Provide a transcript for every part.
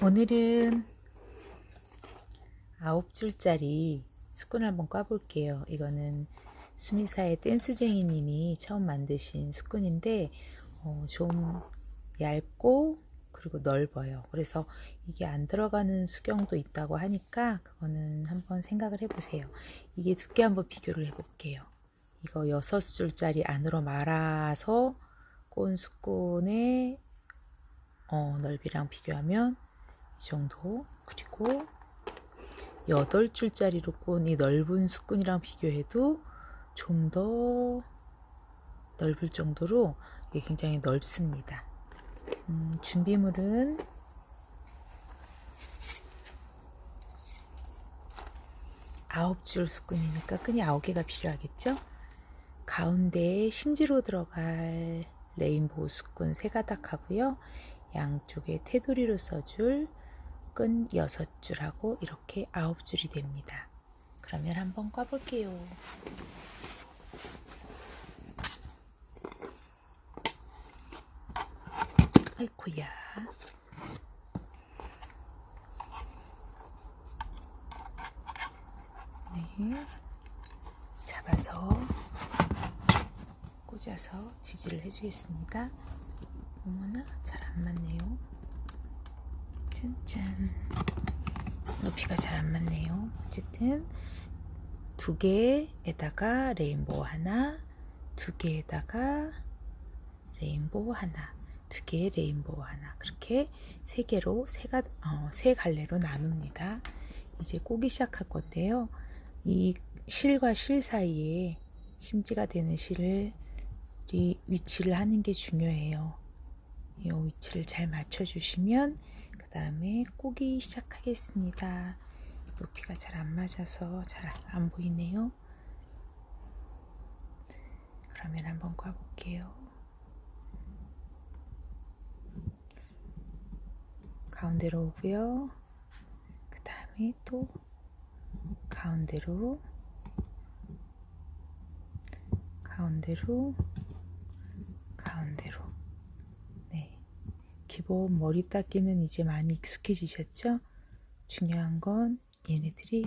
오늘은 아홉 줄짜리 수건을 한번 꽈볼게요. 이거는 수미사의 댄스쟁이님이 처음 만드신 수건인데 어, 좀 얇고 그리고 넓어요. 그래서 이게 안 들어가는 수경도 있다고 하니까 그거는 한번 생각을 해보세요. 이게 두께 한번 비교를 해볼게요. 이거 여섯 줄짜리 안으로 말아서 꼰 수건의 어, 넓이랑 비교하면 이 정도 그리고 여덟 줄짜리로 꼰이 넓은 수건이랑 비교해도 좀 더 넓을 정도로 이게 굉장히 넓습니다. 음, 준비물은 아홉 줄 수건이니까 끈이 아홉 개가 필요하겠죠? 가운데에 심지로 들어갈 레인보우 수건 세 가닥 하고요. 양쪽에 테두리로 써줄 끈 여섯 줄하고 이렇게 아홉 줄이 됩니다. 그러면 한번 꽈볼게요. 아이쿠야. 네. 잡아서 꽂아서 지지를 해주겠습니다. 어머나 잘 안 맞네요. 짠짠. 높이가 잘 안 맞네요. 어쨌든 두 개에다가 레인보우 하나, 두 개에다가 레인보우 하나, 두 개의 레인보우 하나 그렇게 세 개로 세가 어, 세 갈래로 나눕니다. 이제 꼬기 시작할 건데요. 이 실과 실 사이에 심지가 되는 실을 위치를 하는 게 중요해요. 이 위치를 잘 맞춰 주시면 그 다음에 꼬기 시작하겠습니다. 높이가 잘 안 맞아서 잘 안 보이네요. 그러면 한번 꽈볼게요. 가운데로 오고요. 그 다음에 또 가운데로 가운데로 가운데로 네 기본 머리 닦기는 이제 많이 익숙해지셨죠? 중요한 건 얘네들이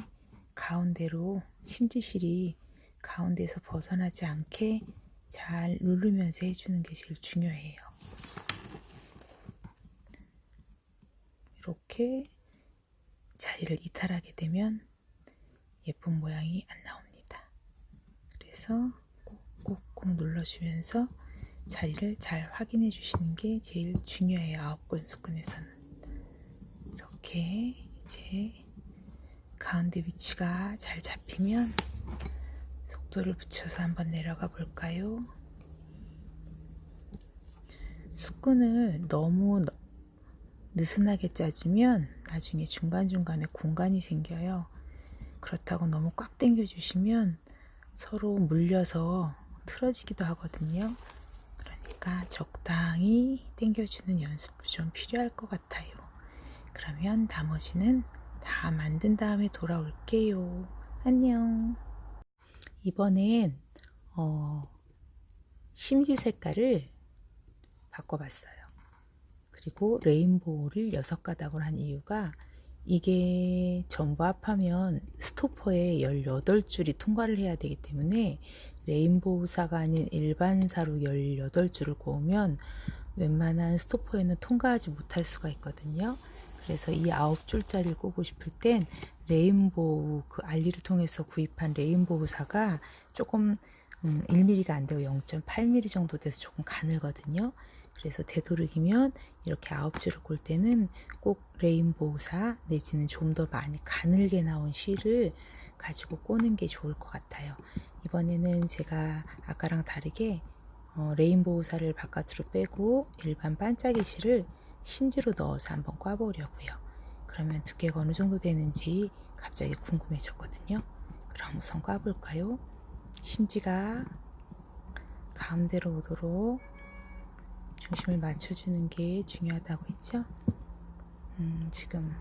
가운데로 심지실이 가운데에서 벗어나지 않게 잘 누르면서 해주는 게 제일 중요해요. 이렇게 자리를 이탈하게 되면 예쁜 모양이 안 나옵니다. 그래서 꾹꾹꾹 눌러주면서 자리를 잘 확인해 주시는 게 제일 중요해요. 아홉 권 수건에서는. 이렇게 이제 가운데 위치가 잘 잡히면 속도를 붙여서 한번 내려가 볼까요? 수건을 너무 느슨하게 짜주면 나중에 중간중간에 공간이 생겨요. 그렇다고 너무 꽉 당겨 주시면 서로 물려서 틀어지기도 하거든요. 그러니까 적당히 당겨주는 연습도 좀 필요할 것 같아요. 그러면 나머지는 다 만든 다음에 돌아올게요. 안녕. 이번엔 어, 심지 색깔을 바꿔봤어요. 그리고 레인보우를 여섯 가닥으로 한 이유가 이게 전부 합하면 스토퍼에 18줄이 통과를 해야 되기 때문에 레인보우사가 아닌 일반사로 18줄을 꼬으면 웬만한 스토퍼에는 통과하지 못할 수가 있거든요. 그래서 이 9줄짜리를 꼬고 싶을 땐 레인보우 그 알리를 통해서 구입한 레인보우사가 조금 음, 1mm가 안 되고 0.8mm 정도 돼서 조금 가늘거든요. 그래서 되도록이면 이렇게 아홉 줄을 꼴 때는 꼭 레인보우사 내지는 좀 더 많이 가늘게 나온 실을 가지고 꼬는 게 좋을 것 같아요. 이번에는 제가 아까랑 다르게 어, 레인보우사를 바깥으로 빼고 일반 반짝이 실을 심지로 넣어서 한번 꽈보려고요. 그러면 두께가 어느 정도 되는지 갑자기 궁금해졌거든요. 그럼 우선 꽈볼까요? 심지가 가운데로 오도록 중심을 맞춰주는 게 중요하다고 했죠. 음, 지금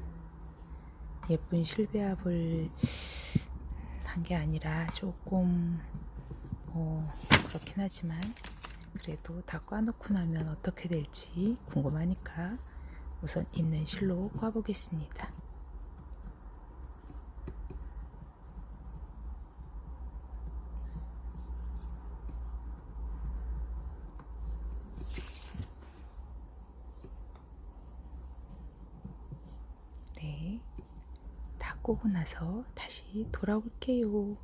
예쁜 실배합을 한 게 아니라 조금 뭐 그렇긴 하지만 그래도 다 꽈놓고 나면 어떻게 될지 궁금하니까 우선 있는 실로 꽈보겠습니다. 네, 다 꼬고 나서 다시 돌아올게요.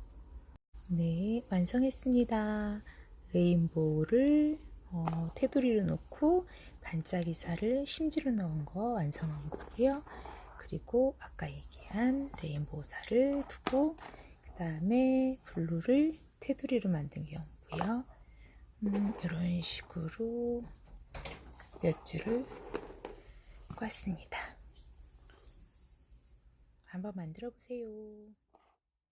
네, 완성했습니다. 레인보우를 어, 테두리로 놓고 반짝이살을 심지로 넣은 거 완성한 거고요. 그리고 아까 얘기한 레인보우살을 두고 그 다음에 블루를 테두리로 만든 경우고요. 음, 이런 식으로 몇 줄을 꽂습니다. 한번 만들어 보세요.